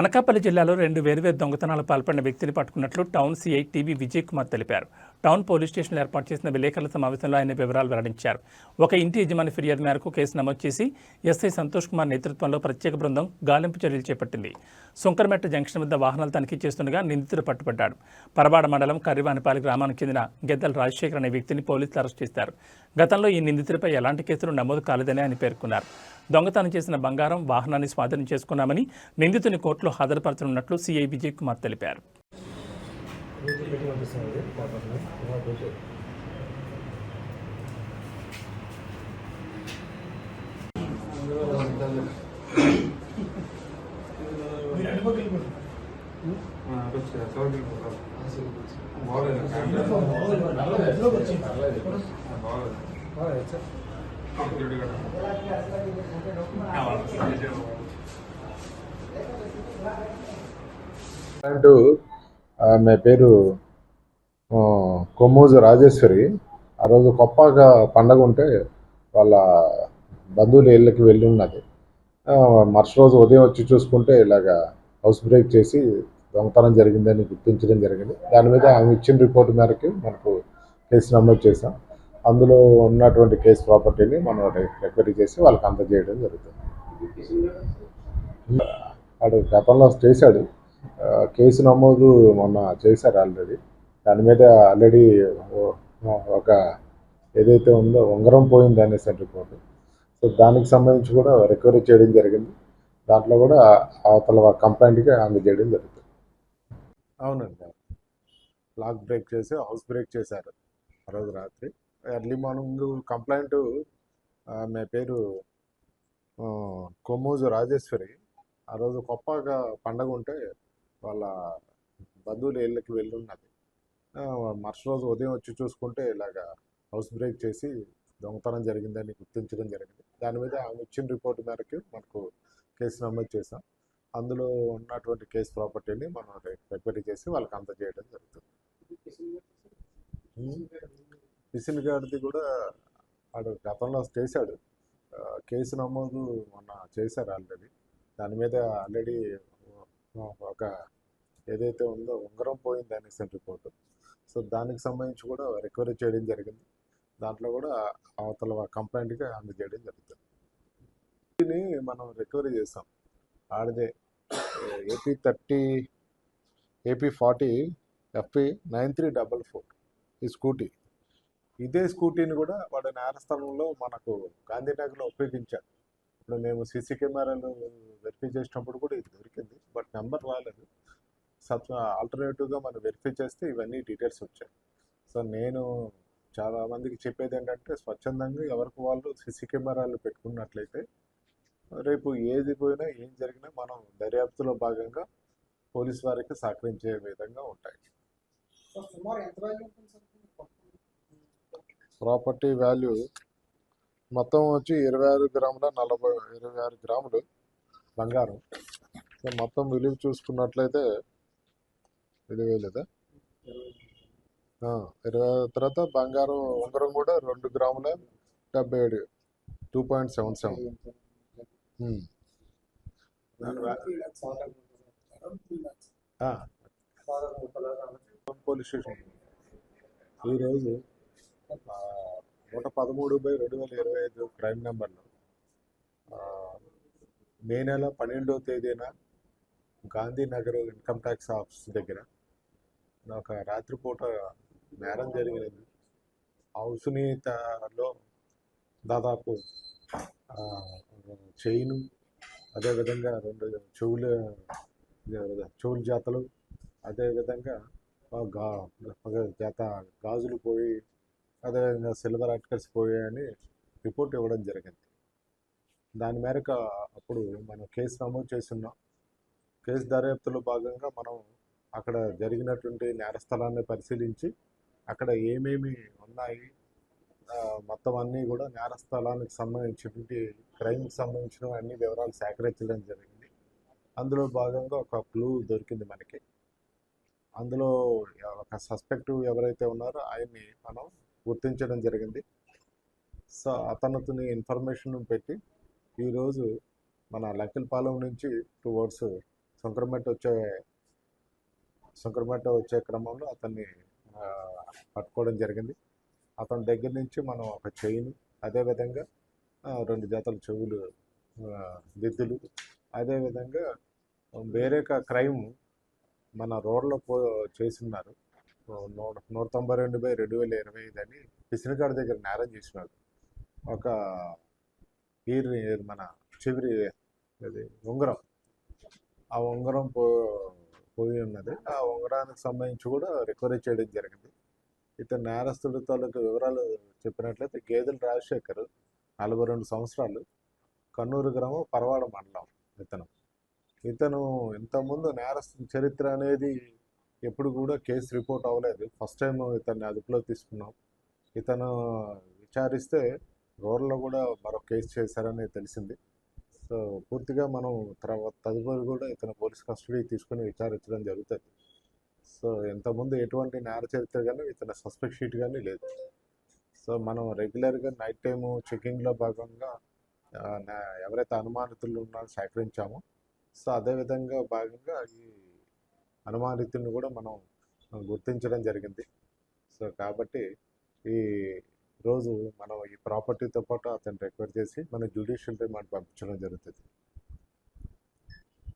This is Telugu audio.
అనకాపల్లి జిల్లాలో రెండు వేర్వేరు దొంగతనాలు పాల్పడిన వ్యక్తిని పట్టుకున్నట్లు town CI TV Vijay Kumar తెలిపారు. టౌన్ పోలీస్ స్టేషన్లో ఏర్పాటు చేసిన విలేకరుల సమావేశంలో ఆయన వివరాలు వెల్లడించారు. ఒక ఇంటి యజమాని ఫిర్యాదు మేరకు కేసు నమోదు చేసి ఎస్ఐ సంతోష్ కుమార్ నేతృత్వంలో ప్రత్యేక బృందం గాలింపు చర్యలు చేపట్టింది. సుంకరమెట్ట జంక్షన్ వద్ద వాహనాలు తనిఖీ చేస్తుండగా నిందితుడు పట్టుబడ్డాడు పరవాడ మండలం కర్రివానిపాలి గ్రామానికి చెందిన గెద్దల రాజశేఖర్ అనే వ్యక్తిని పోలీసులు అరెస్ట్ చేశారు. గతంలో ఈ నిందితుడిపై ఎలాంటి కేసులు నమోదు కాలేదని ఆయన పేర్కొన్నారు. దొంగతనం చేసిన బంగారం వాహనాన్ని స్వాధీనం చేసుకున్నామని నిందితుని కోర్టులో హాజరుపరచనున్నట్లు సీఐ విజయ్ కుమార్ తెలిపారు. మీటింగ్ పంపిస్తుంది పేపర్లో ఇవ్వాలి అంటూ ఆమె పేరు కొమ్మూజు రాజేశ్వరి. ఆ రోజు కొప్పగా పండగ ఉంటే వాళ్ళ బంధువుల ఇళ్ళకి వెళ్ళి ఉన్నది మరుసటి రోజు ఉదయం వచ్చి చూసుకుంటే ఇలాగా హౌస్ బ్రేక్ చేసి దొంగతనం జరిగిందని గుర్తించడం జరిగింది. దాని మీద ఆమె ఇచ్చిన రిపోర్ట్ మేరకు మనకు కేసు నమోదు చేసాం అందులో ఉన్నటువంటి కేసు ప్రాపర్టీని మనం రికవరీ చేసి వాళ్ళకి అందజేయడం జరుగుతుంది. వాడు గతంలో చేశాడు. కేసు నమోదు మొన్న చేశారు ఆల్రెడీ దాని మీద ఆల్రెడీ ఒక ఏదైతే ఉందో ఉంగరం పోయింది అనేసి రిపోర్ట్ సో దానికి సంబంధించి కూడా రికవరీ చేయడం జరిగింది. దాంట్లో కూడా అవతల కంప్లైంట్కి అందజేయడం జరుగుతుంది. అవునండి. లాక్ బ్రేక్ చేసి హౌస్ బ్రేక్ చేశారు. ఆ రోజు రాత్రి. ఎర్లీ మార్నింగ్ కంప్లైంట్ ఆమె పేరు కొమ్మోజు కొమ్మూజు రాజేశ్వరి. ఆ రోజు గొప్పగా పండగ ఉంటే వాళ్ళ బంధువుల ఇళ్ళకి వెళ్ళి ఉన్నది ఆ, మరుసటి రోజు ఉదయం వచ్చి చూసుకుంటే ఇలాగా హౌస్ బ్రేక్ చేసి దొంగతనం జరిగిందని గుర్తించడం జరిగింది. దాని మీద ఆమె ఇచ్చిన రిపోర్ట్ మేరకు మనకు కేసు నమోదు చేసాం అందులో ఉన్నటువంటి కేసు ప్రాపర్టీని మనం రికవరీ చేసి వాళ్ళకి అందజేయడం జరుగుతుంది. పిసిల్ గారిది కూడా వాడు గతంలో చేశాడు. కేసు నమోదు మొన్న చేశారు ఆల్రెడీ. దాని మీద ఆల్రెడీ ఒక ఏదైతే ఉందో ఉంగరం పోయింది అనేసి రిపోర్ట్ సో దానికి సంబంధించి కూడా రికవరీ చేయడం జరిగింది. దాంట్లో కూడా అవతల కంప్లైంట్గా అందజేయడం జరుగుతుంది. దీన్ని మనం రికవరీ చేసాం ఆడిదే AP thirty AP forty FP nine three double four ఈ స్కూటీ ఇదే స్కూటీని కూడా వాడు నేరస్థలంలో మనకు గాంధీనగర్లో ఉపయోగించాడు ఇప్పుడు మేము సీసీ కెమెరాలు వెరిఫై చేసినప్పుడు కూడా ఇది దొరికింది. బట్ నెంబర్ రాలేదు. సబ్ ఆల్టర్నేటివ్గా మనం వెరిఫై చేస్తే ఇవన్నీ డీటెయిల్స్ వచ్చాయి. సో నేను చాలా మందికి చెప్పేది ఏంటంటే స్వచ్ఛందంగా ఎవరికి వాళ్ళు సీసీ కెమెరాలు పెట్టుకున్నట్లయితే రేపు ఏది పోయినా ఏం జరిగినా మనం దర్యాప్తులో భాగంగా పోలీస్ వారికి సహకరించే విధంగా ఉంటాయి. ప్రాపర్టీ వాల్యూ మొత్తం వచ్చి ఇరవై ఆరు గ్రాముల నలభై ఇరవై ఆరు గ్రాములు బంగారం. సో మొత్తం విలువ చూసుకున్నట్లయితే ఇరవై వేలేదా ఇరవై తర్వాత బంగారం ఉంగరం కూడా రెండు గ్రాముల డెబ్బై ఏడు two point seven seven. Police station. ఈరోజు నూట పదమూడు బై రెండు వేల ఇరవై ఐదు క్రైమ్ నెంబర్లో. మే నెల పన్నెండవ తేదీన గాంధీనగర్ ఇన్కమ్ ట్యాక్స్ ఆఫీస్ దగ్గర నాకు రాత్రిపూట నేరం జరిగినది. అవసనీతలో దాదాపు చైను అదేవిధంగా రెండు చెవులు చెవుల జాతలు అదేవిధంగా గా జాత గాజులు పోయి అదేవిధంగా సిల్వర్ అట్కర్స్ పోయాయని రిపోర్ట్ ఇవ్వడం జరిగింది. దాని మేరకు అప్పుడు మనం కేసు నమోదు చేస్తున్నాం కేసు దర్యాప్తులో భాగంగా మనం అక్కడ జరిగినటువంటి నేరస్థలాన్ని పరిశీలించి అక్కడ ఏమేమి ఉన్నాయి మొత్తం అన్నీ కూడా నేరస్థలానికి సంబంధించినటువంటి క్రైమ్కి సంబంధించిన అన్ని వివరాలు సేకరించడం జరిగింది. అందులో భాగంగా ఒక క్లూ దొరికింది మనకి. అందులో ఒక సస్పెక్ట్ ఎవరైతే ఉన్నారో ఆయన్ని మనం గుర్తించడం జరిగింది. సో అతనితోని ఇన్ఫర్మేషన్ పెట్టి ఈరోజు మన లక్కిలపాలెం నుంచి టువర్డ్స్ శంకరమెట్ట వచ్చే శంకరమెట్ట వచ్చే క్రమంలో అతన్ని పట్టుకోవడం జరిగింది. అతని దగ్గర నుంచి మనం ఒక చైన్ అదేవిధంగా రెండు జతల చెవులు దిద్దులు అదేవిధంగా వేరే క్రైమ్ మన రోడ్లో పో చేసినారు. నూట నూట తొంభై రెండు బై రెండు వేల ఇరవై ఐదు అని పిసినగాడి దగ్గర నేరం చేసినాడు ఒక ఈరి మన చివరి అది ఉంగరం. ఆ ఉంగరం పో పోయి ఉన్నది. ఆ ఉంగరానికి సంబంధించి కూడా రికవరీ చేయడం జరిగింది. ఇతను నేరస్తుడి తాలూకు వివరాలు చెప్పినట్లయితే గేదెల రాజశేఖర్ నలభై రెండు సంవత్సరాలు కన్నూరు గ్రామం పరవాడ మండలం ఇతను. ఇతను ఇంతకుముందు నేరస్తు చరిత్ర అనేది ఎప్పుడు కూడా కేసు రిపోర్ట్ అవ్వలేదు. ఫస్ట్ టైం ఇతన్ని అదుపులో తీసుకున్నాం. ఇతను విచారిస్తే రోడ్లో కూడా మరో కేసు చేశారని తెలిసింది. సో పూర్తిగా మనం తర్వాత తదుపరి కూడా ఇతను పోలీస్ కస్టడీ తీసుకుని విచారించడం జరుగుతుంది. సో ఇంతకుముందు ఎటువంటి నేర చరిత్ర కానీ ఇతను సస్పెక్ట్ షీట్ కానీ లేదు. సో మనం రెగ్యులర్గా నైట్ టైము చెకింగ్లో భాగంగా ఎవరైతే అనుమానితులు ఉన్నారో సేకరించామో. సో అదేవిధంగా భాగంగా ఈ అనుమానితుల్ని కూడా మనం గుర్తించడం జరిగింది. సో కాబట్టి ఈ రోజు మనం ఈ ప్రాపర్టీతో పాటు అతను రిక్వైర్ చేసి మన జ్యుడిషియల్ రిమాండ్ పంపించడం జరుగుతుంది.